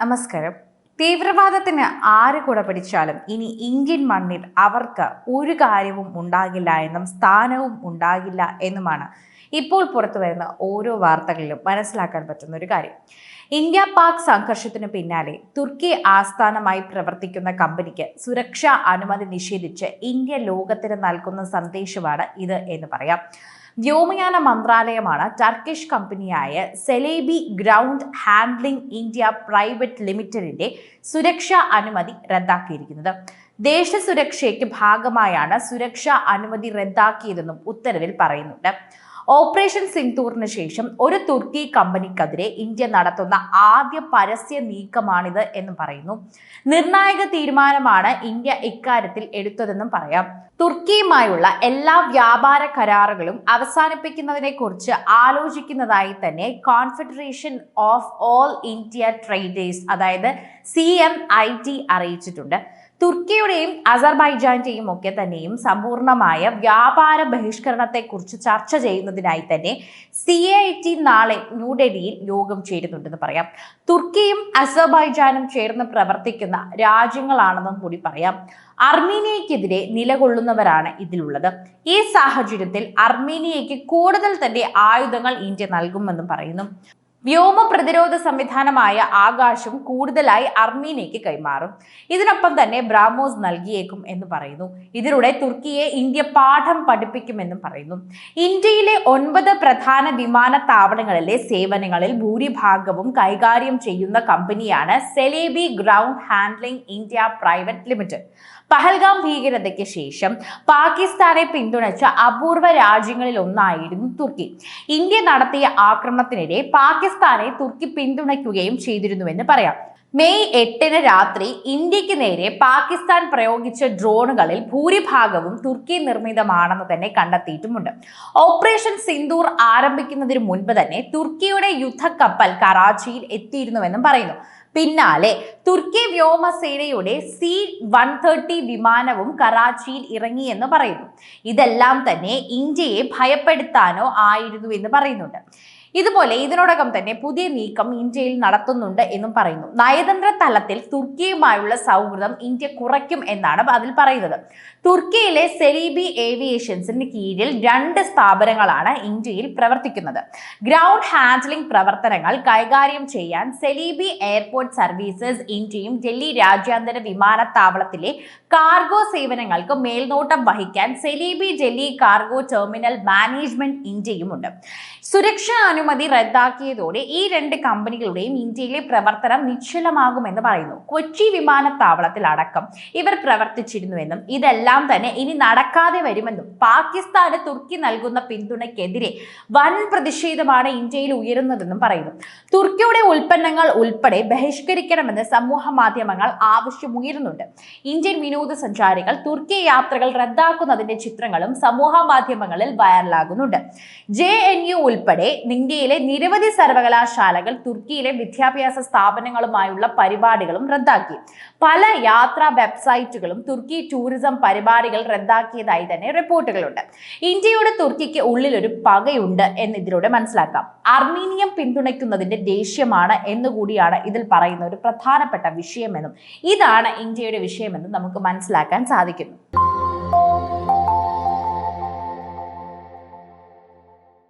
നമസ്കാരം. തീവ്രവാദത്തിന് ആര് കൂടെ പിടിച്ചാലും ഇനി ഇന്ത്യൻ മണ്ണിൽ അവർക്ക് ഒരു കാര്യവും ഉണ്ടാകില്ല എന്നും സ്ഥാനവും ഉണ്ടാകില്ല എന്നുമാണ് ഇപ്പോൾ പുറത്തു വരുന്ന ഓരോ വാർത്തകളിലും മനസ്സിലാക്കാൻ പറ്റുന്ന ഒരു കാര്യം. ഇന്ത്യ പാക് സംഘർഷത്തിന് പിന്നാലെ തുർക്കി ആസ്ഥാനമായി പ്രവർത്തിക്കുന്ന കമ്പനിക്ക് സുരക്ഷാ അനുമതി നിഷേധിച്ച് ഇന്ത്യ ലോകത്തിന് നൽകുന്ന സന്ദേശമാണ് ഇത് എന്ന് പറയാം. വ്യോമയാന മന്ത്രാലയമാണ് ടർക്കിഷ് കമ്പനിയായ Celebi ground handling India private ലിമിറ്റഡിന്റെ സുരക്ഷാ അനുമതി റദ്ദാക്കിയിരിക്കുന്നത്. ദേശസുരക്ഷയ്ക്ക് ഭാഗമായാണ് സുരക്ഷാ അനുമതി റദ്ദാക്കിയതെന്നും ഉത്തരവിൽ പറയുന്നുണ്ട്. ഓപ്പറേഷൻ സിന്ധൂറിന് ശേഷം ഒരു തുർക്കി കമ്പനിക്കെതിരെ ഇന്ത്യ നടത്തുന്ന ആദ്യ പരസ്യ നീക്കമാണിത് എന്ന് പറയുന്നു. നിർണായക തീരുമാനമാണ് ഇന്ത്യ ഇക്കാര്യത്തിൽ എടുത്തതെന്നും പറയാം. തുർക്കിയുമായുള്ള എല്ലാ വ്യാപാര കരാറുകളും അവസാനിപ്പിക്കുന്നതിനെ കുറിച്ച് ആലോചിക്കുന്നതായി തന്നെ confederation of all India traders അതായത് സി എം ഐ ടി അറിയിച്ചിട്ടുണ്ട്. തുർക്കിയുടെയും അസർബൈജാന്റെയും ഒക്കെ തന്നെയും സമ്പൂർണമായ വ്യാപാര ബഹിഷ്കരണത്തെക്കുറിച്ച് ചർച്ച ചെയ്യുന്നതിനായി തന്നെ സി എ ടി നാളെ ന്യൂഡൽഹിയിൽ യോഗം ചേരുന്നുണ്ടെന്ന് പറയാം. തുർക്കിയും അസർബൈജാനും ചേർന്ന് പ്രവർത്തിക്കുന്ന രാജ്യങ്ങളാണെന്നും കൂടി പറയാം. അർമീനിയക്കെതിരെ നിലകൊള്ളുന്നവരാണ് ഇതിലുള്ളത്. ഈ സാഹചര്യത്തിൽ അർമീനിയയ്ക്ക് കൂടുതൽ തന്നെ ആയുധങ്ങൾ ഇന്ത്യ നൽകുമെന്നും പറയുന്നു. വ്യോമ പ്രതിരോധ സംവിധാനമായ ആകാശം കൂടുതലായി അർമീനയ്ക്ക് കൈമാറും. ഇതിനൊപ്പം തന്നെ ബ്രാമോസ് നൽകിയേക്കും എന്ന് പറയുന്നു. ഇതിലൂടെ തുർക്കിയെ ഇന്ത്യ പാഠം പഠിപ്പിക്കുമെന്നും പറയുന്നു. ഇന്ത്യയിലെ ഒൻപത് പ്രധാന വിമാനത്താവളങ്ങളിലെ സേവനങ്ങളിൽ ഭൂരിഭാഗവും കൈകാര്യം ചെയ്യുന്ന കമ്പനിയാണ് Celebi ground handling India private limited. Pahalgam ഭീകരതയ്ക്ക് ശേഷം പാകിസ്ഥാനെ പിന്തുണച്ച അപൂർവ രാജ്യങ്ങളിൽ ഒന്നായിരുന്നു തുർക്കി. ഇന്ത്യ നടത്തിയ ആക്രമണത്തിനിടെ പാകിസ്ഥാനെ തുർക്കി പിന്തുണയ്ക്കുകയും ചെയ്തിരുന്നുവെന്ന് പറയാം. മെയ് എട്ടിന് രാത്രി ഇന്ത്യയ്ക്ക് നേരെ പാകിസ്ഥാൻ പ്രയോഗിച്ച ഡ്രോണുകളിൽ ഭൂരിഭാഗവും തുർക്കി നിർമ്മിതമാണെന്ന് തന്നെ കണ്ടെത്തിയിട്ടുമുണ്ട്. ഓപ്പറേഷൻ സിന്ദൂർ ആരംഭിക്കുന്നതിന് മുൻപ് തന്നെ തുർക്കിയുടെ യുദ്ധക്കപ്പൽ കറാച്ചിയിൽ എത്തിയിരുന്നുവെന്നും പറയുന്നു. പിന്നാലെ തുർക്കി വ്യോമസേനയുടെ സി വൺ തേർട്ടി വിമാനവും കറാച്ചിയിൽ ഇറങ്ങിയെന്ന് പറയുന്നു. ഇതെല്ലാം തന്നെ ഇന്ത്യയെ ഭയപ്പെടുത്താനോ ആയിരുന്നു എന്ന് പറയുന്നുണ്ട്. ഇതുപോലെ ഇതിനോടകം തന്നെ പുതിയ നീക്കം ഇന്ത്യയിൽ നടത്തുന്നുണ്ട് എന്നും പറയുന്നു. നയതന്ത്ര തലത്തിൽ തുർക്കിയുമായുള്ള സൗഹൃദം ഇന്ത്യ കുറയ്ക്കും എന്നാണ് അതിൽ പറയുന്നത്. തുർക്കിയിലെ സെലീബി ഏവിയേഷൻസിന് കീഴിൽ രണ്ട് സ്ഥാപനങ്ങളാണ് ഇന്ത്യയിൽ പ്രവർത്തിക്കുന്നത്. ഗ്രൗണ്ട് ഹാൻഡ്ലിംഗ് പ്രവർത്തനങ്ങൾ കൈകാര്യം ചെയ്യാൻ സെലീബി എയർപോർട്ട് സർവീസസ് ഇന്ത്യയും ഡൽഹി രാജ്യാന്തര വിമാനത്താവളത്തിലെ കാർഗോ സേവനങ്ങൾക്ക് മേൽനോട്ടം വഹിക്കാൻ Celebi Delhi cargo terminal management ഇന്ത്യയുമുണ്ട്. സുരക്ഷാ അനുമതി റദ്ദാക്കിയതോടെ ഈ രണ്ട് കമ്പനികളുടെയും ഇന്ത്യയിലെ പ്രവർത്തനം നിശ്ചലമാകുമെന്ന് പറയുന്നു. കൊച്ചി വിമാനത്താവളത്തിൽ അടക്കം ഇവർ പ്രവർത്തിച്ചിരുന്നുവെന്നും ഇതെല്ലാം തന്നെ ഇനി നടക്കാതെ വരുമെന്നും പാകിസ്ഥാന് തുർക്കി നൽകുന്ന പിന്തുണയ്ക്കെതിരെ വൻ പ്രതിഷേധമാണ് ഇന്ത്യയിൽ ഉയരുന്നതെന്നും പറയുന്നു. തുർക്കിയുടെ ഉൽപ്പന്നങ്ങൾ ഉൾപ്പെടെ ബഹിഷ്കരിക്കണമെന്ന് സമൂഹ മാധ്യമങ്ങൾ ആവശ്യമുയരുന്നുണ്ട്. ഇന്ത്യൻ വിനോദസഞ്ചാരികൾ തുർക്കി യാത്രകൾ റദ്ദാക്കുന്നതിന്റെ ചിത്രങ്ങളും സമൂഹ മാധ്യമങ്ങളിൽ വൈറലാകുന്നുണ്ട്. ജെ എൻ യു ഉൾപ്പെടെ ഇന്ത്യയിലെ നിരവധി സർവകലാശാലകൾ തുർക്കിയിലെ വിദ്യാഭ്യാസ സ്ഥാപനങ്ങളുമായുള്ള പരിപാടികളും റദ്ദാക്കി. പല യാത്രാ വെബ്സൈറ്റുകളും തുർക്കി ടൂറിസം പരിപാടികൾ റദ്ദാക്കിയതായി തന്നെ റിപ്പോർട്ടുകളുണ്ട്. ഇന്ത്യയുടെ തുർക്കിക്ക് ഉള്ളിലൊരു പകയുണ്ട് എന്ന് ഇതിലൂടെ മനസ്സിലാക്കാം. അർമീനിയം പിന്തുണയ്ക്കുന്നതിന്റെ ദേഷ്യമാണ് എന്നുകൂടിയാണ് ഇതിൽ പറയുന്ന ഒരു പ്രധാനപ്പെട്ട വിഷയമെന്നും ഇതാണ് ഇന്ത്യയുടെ വിഷയമെന്നും നമുക്ക് മനസ്സിലാക്കാൻ സാധിക്കുന്നു.